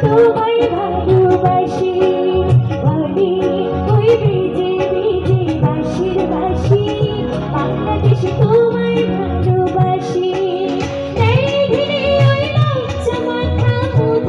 তোমায় ভালোবাসি।